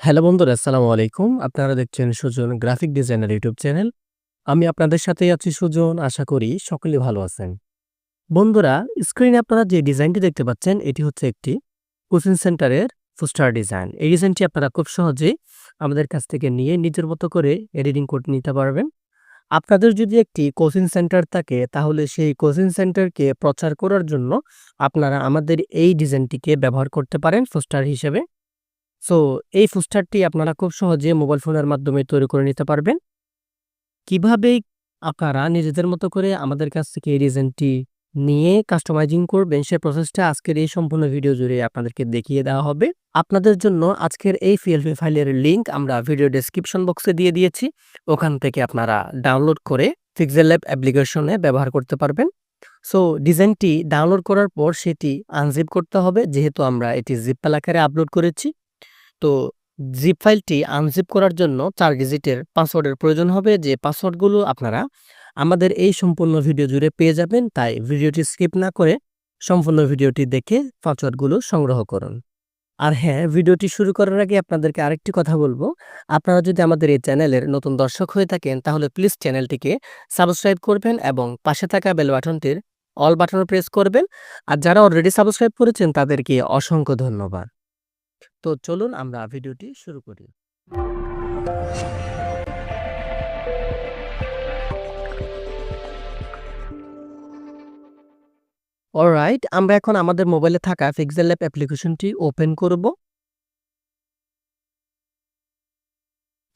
Hello বন্ধুরা, আসসালামু আলাইকুম। আপনারা দেখছেন Sujan graphic designer YouTube channel. আমি আপনাদের সাথেই আছি সুজন, আশা করি সকলে ভালো আছেন। বন্ধুরা, স্ক্রিনে আপনারা যে ডিজাইনটি দেখতে পাচ্ছেন, এটি হচ্ছে একটি কোচিং সেন্টারের পোস্টার ডিজাইন। এই ডিজাইনটি আপনারা খুব সহজেই আমাদের কাছ থেকে নিয়ে নিজের মতো করে এডিটিং করে নিতে পারবেন। আপনাদের যদি একটি কোচিং সেন্টার থাকে, তাহলে সেই কোচিং সেন্টারকে প্রচার করার জন্য আপনারা আমাদের এই ডিজাইনটিকে ব্যবহার করতে পারেন পোস্টার হিসেবে। সো, এই পোস্টারটি আপনারা খুব সহজে মোবাইল ফোনের মাধ্যমে তৈরি করে নিতে পারবেন। কীভাবে আপনারা নিজেদের মতো করে আমাদের কাছ থেকে এই ডিজাইনটি নিয়ে কাস্টমাইজিং করবেন, সে প্রসেসটা আজকের এই সম্পূর্ণ ভিডিও জুড়ে আপনাদেরকে দেখিয়ে দেওয়া হবে। আপনাদের জন্য আজকের এই পিএলপি ফাইলের লিংক আমরা ভিডিও ডেসক্রিপশন বক্সে দিয়ে দিয়েছি। ওখান থেকে আপনারা ডাউনলোড করে পিক্সেল ল্যাব অ্যাপ্লিকেশনে ব্যবহার করতে পারবেন। সো, ডিজাইনটি ডাউনলোড করার পর সেটি আনজিপ করতে হবে। যেহেতু আমরা এটি জিপ আকারে আপলোড করেছি তো জিপ ফাইলটি আনজিপ করার জন্য চার ডিজিটের পাসওয়ার্ডের প্রয়োজন হবে। যে পাসওয়ার্ডগুলো আপনারা আমাদের এই সম্পূর্ণ ভিডিও জুড়ে পেয়ে যাবেন, তাই ভিডিওটি স্কিপ না করে সম্পূর্ণ ভিডিওটি দেখে পাসওয়ার্ডগুলো সংগ্রহ করুন। আর হ্যাঁ ভিডিওটি শুরু করার আগে আপনাদেরকে আরেকটি কথা বলব। আপনারা যদি আমাদের এই চ্যানেলের নতুন দর্শক হয়ে থাকেন, তাহলে প্লিজ চ্যানেলটিকে সাবস্ক্রাইব করবেন এবং পাশে থাকা বেল বাটনটির অল বাটন প্রেস করবেন। আর যারা অলরেডি সাবস্ক্রাইব করেছেন, তাদেরকে অসংখ্য ধন্যবাদ। তো চলুন আমরা ভিডিওটি শুরু করি। অলরাইট আমরা এখন আমাদের মোবাইলে থাকা পিক্সেল ল্যাব অ্যাপ্লিকেশনটি ওপেন করব।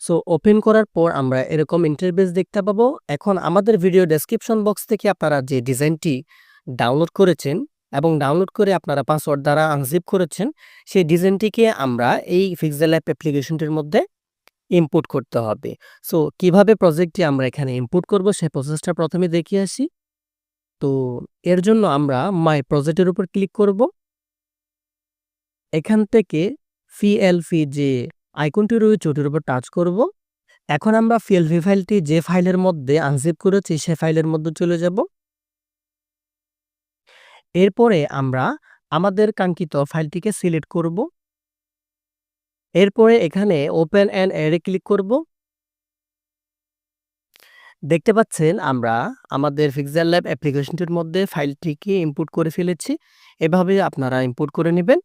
সো ওপেন করার পর আমরা এরকম ইন্টারফেস দেখতে পাবো। এখন আমাদের ভিডিও ডেসক্রিপশন বক্স থেকে আপনারা যে ডিজাইনটি ডাউনলোড করেছেন এবং ডাউনলোড করে আপনারা পাসওয়ার্ড দ্বারা আনজিপ করেছেন, সেই ডিজাইনটিকে আমরা এই পিক্সেল অ্যাপ অ্যাপ্লিকেশনটির মধ্যে ইনপুট করতে হবে। সো কীভাবে প্রজেক্টটি আমরা এখানে ইনপুট করব, সেই প্রসেসটা প্রথমে দেখিয়ে আসি। তো, এর জন্য আমরা মাই প্রজেক্টের উপর ক্লিক করব। এখান থেকে ফি যে আইকনটি রয়েছে, ওটির উপর টাচ করব। এখন আমরা ফিএলভি ফাইলটি যে ফাইলের মধ্যে আনজিপ করেছি সে ফাইলের মধ্যে চলে যাব। এরপরে আমরা আমাদের কাঙ্ক্ষিত ফাইলটিকে সিলেক্ট করব। এরপরে এখানে ওপেন অ্যান্ড অ্যারে ক্লিক করব। দেখতে পাচ্ছেন আমরা আমাদের ফিক্সার ল্যাব অ্যাপ্লিকেশনটির মধ্যে ফাইলটিকে ইম্পোর্ট করে ফেলেছি। এভাবে আপনারা ইম্পোর্ট করে নেবেন।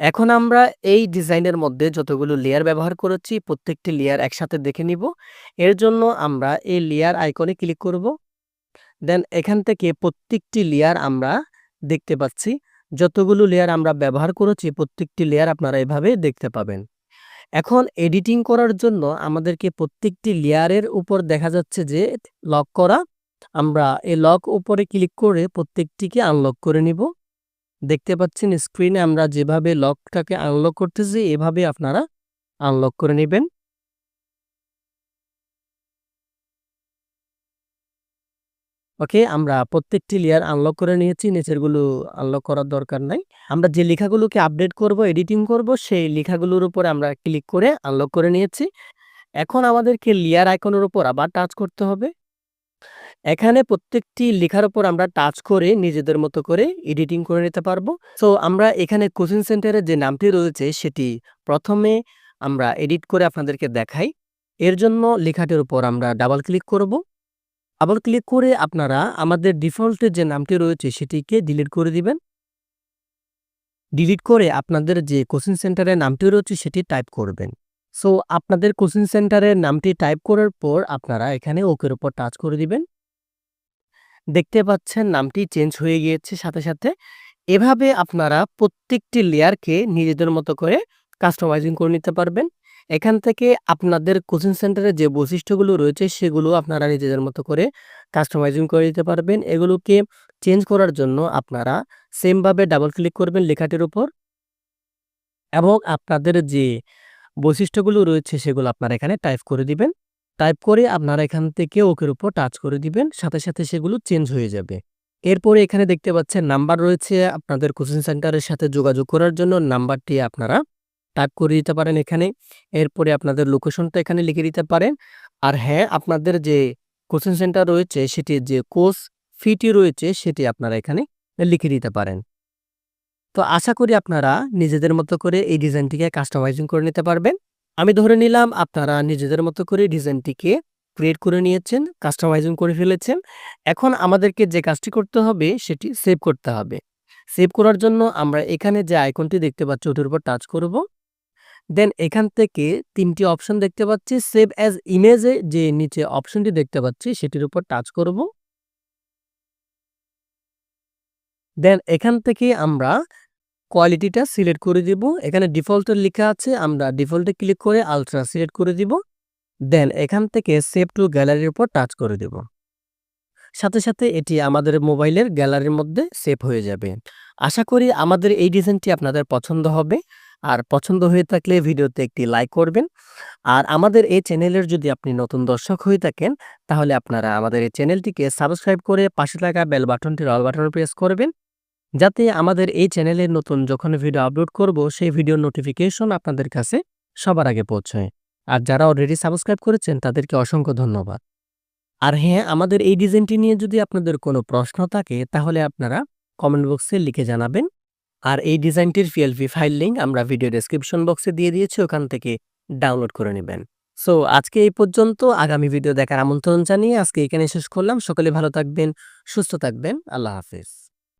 এখন আমরা এই ডিজাইনের মধ্যে যতগুলো লেয়ার ব্যবহার করেছি, প্রত্যেকটি লেয়ার একসাথে দেখে নিব। এর জন্য আমরা এই লেয়ার আইকনে ক্লিক করব। দেন এখান থেকে প্রত্যেকটি লেয়ার আমরা দেখতে পাচ্ছি। যতগুলো লেয়ার আমরা ব্যবহার করেছি, প্রত্যেকটি লেয়ার আপনারা এভাবে দেখতে পাবেন। এখন এডিটিং করার জন্য আমাদেরকে প্রত্যেকটি লেয়ারের উপর দেখা যাচ্ছে যে লক করা। আমরা এই লক উপরে ক্লিক করে প্রত্যেকটিকে আনলক করে নিব। দেখতে পাচ্ছেন স্ক্রিনে আমরা যেভাবে লকটাকে আনলক করতেছি, এভাবে আপনারা আনলক করে নেবেন। ওকে? আমরা প্রত্যেকটি লেয়ার আনলক করে নিয়েছি, নিচেরগুলো আনলক করার দরকার নাই। আমরা যে লেখাগুলোকে আপডেট করব এডিটিং করব, সেই লেখাগুলোর উপর আমরা ক্লিক করে আনলক করে নিয়েছি। এখন আমাদেরকে লেয়ার আইকনের উপর আবার টাচ করতে হবে। এখানে প্রত্যেকটি লেখার উপর আমরা টাচ করে নিজেদের মতো করে এডিটিং করে নিতে পারব। সো আমরা এখানে কোচিং সেন্টারের যে নামটি রয়েছে, সেটি প্রথমে আমরা এডিট করে আপনাদেরকে দেখাই। এর জন্য লেখাটির উপর আমরা ডাবল ক্লিক করব। আবার ক্লিক করে আপনারা আমাদের ডিফল্টের যে নামটি রয়েছে সেটিকে ডিলিট করে দিবেন। ডিলিট করে আপনাদের যে কোচিং সেন্টারের নামটি রয়েছে সেটি টাইপ করবেন। সো আপনাদের কোচিং সেন্টারের নামটি টাইপ করার পর আপনারা এখানে ওকের উপর টাচ করে দিবেন। দেখতে পাচ্ছেন নামটি চেঞ্জ হয়ে গিয়েছে সাথে সাথে। এভাবে আপনারা প্রত্যেকটি লেয়ারকে নিজেদের মতো করে কাস্টমাইজিং করে নিতে পারবেন। এখান থেকে আপনাদের কোচিং সেন্টারে যে বৈশিষ্ট্যগুলো রয়েছে, সেগুলো আপনারা নিজেদের মতো করে কাস্টমাইজিং করে দিতে পারবেন। এগুলোকে চেঞ্জ করার জন্য আপনারা সেমভাবে ডাবল ক্লিক করবেন লেখাটির উপর। এবং আপনাদের যে বৈশিষ্ট্যগুলো রয়েছে, সেগুলো আপনারা এখানে টাইপ করে দিবেন। টাইপ করে আপনারা এখান থেকে ওকের উপর টাচ করে দিবেন, সাথে সাথে সেগুলো চেঞ্জ হয়ে যাবে। এরপরে এখানে দেখতে পাচ্ছেন নাম্বার রয়েছে আপনাদের কোচিং সেন্টারের সাথে যোগাযোগ করার জন্য। নাম্বারটি আপনারা টাইপ করে দিতে পারেন এখানে এরপরে আপনাদের লোকেশনটা এখানে লিখে দিতে পারেন আর হ্যাঁ আপনাদের যে কোচিং সেন্টার রয়েছে সেটির যে কোর্স ফিটি রয়েছে সেটি আপনারা এখানে লিখে দিতে পারেন তো আশা করি আপনারা নিজেদের মতো করে এই ডিজাইনটিকে কাস্টমাইজিং করে নিতে পারবেন আমি ধরে নিলাম আপনারা নিজেদের মতো করে ডিজাইনটিকে ক্রিয়েট করে নিয়েছেন, কাস্টমাইজিং করে ফেলেছেন। এখন আমাদেরকে যে কাজটি করতে হবে সেটি সেভ করতে হবে। সেভ করার জন্য আমরা এখানে যে আইকনটি দেখতে পাচ্ছি ওটির উপর টাচ করব। দেন এখান থেকে ৩ টি অপশন দেখতে পাচ্ছি। সেভ অ্যাজ ইমেজে যে নিচে অপশনটি দেখতে পাচ্ছি সেটির উপর টাচ করব। দেন এখান থেকে আমরা কোয়ালিটিটা সিলেক্ট করে দিব। এখানে ডিফল্ট লেখা আছে আমরা ডিফল্টে ক্লিক করে আলট্রা সিলেক্ট করে দিব। দেন এখান থেকে সেভ টু গ্যালারির উপর টাচ করে দেব। সাথে, সাথে এটি আমাদের মোবাইলের গ্যালারির মধ্যে সেভ হয়ে যাবে। আশা করি আমাদের এই ডিজাইনটি আপনাদের পছন্দ হবে। আর পছন্দ হয়ে থাকলে ভিডিওতে একটি লাইক করবেন। আর আমাদের এই চ্যানেলের যদি আপনি নতুন দর্শক হয়ে থাকেন তাহলে আপনারা আমাদের এই চ্যানেলটিকে সাবস্ক্রাইব করে পাশে থাকা বেল বাটনটির অল বাটন প্রেস করবেন। যাতে আমাদের এই চ্যানেলের নতুন যখন ভিডিও আপলোড করব সেই ভিডিওর নোটিফিকেশন আপনাদের কাছে সবার আগে পৌঁছয়। আর যারা অলরেডি সাবস্ক্রাইব করেছেন তাদেরকে অসংখ্য ধন্যবাদ। আর হ্যাঁ, আমাদের এই ডিজাইনটি নিয়ে যদি আপনাদের কোনো প্রশ্ন থাকে তাহলে আপনারা কমেন্ট বক্সে লিখে জানাবেন। আর এই ডিজাইনটির পিএলপি ফাইল লিঙ্ক আমরা ভিডিও ডেসক্রিপশন বক্সে দিয়ে দিয়েছি ওখান থেকে ডাউনলোড করে নেবেন। সো আজকে এই পর্যন্ত আগামী ভিডিও দেখার আমন্ত্রণ জানিয়ে আজকে এখানে শেষ করলাম। সকলে ভালো থাকবেন, সুস্থ থাকবেন। আল্লাহ হাফেজ।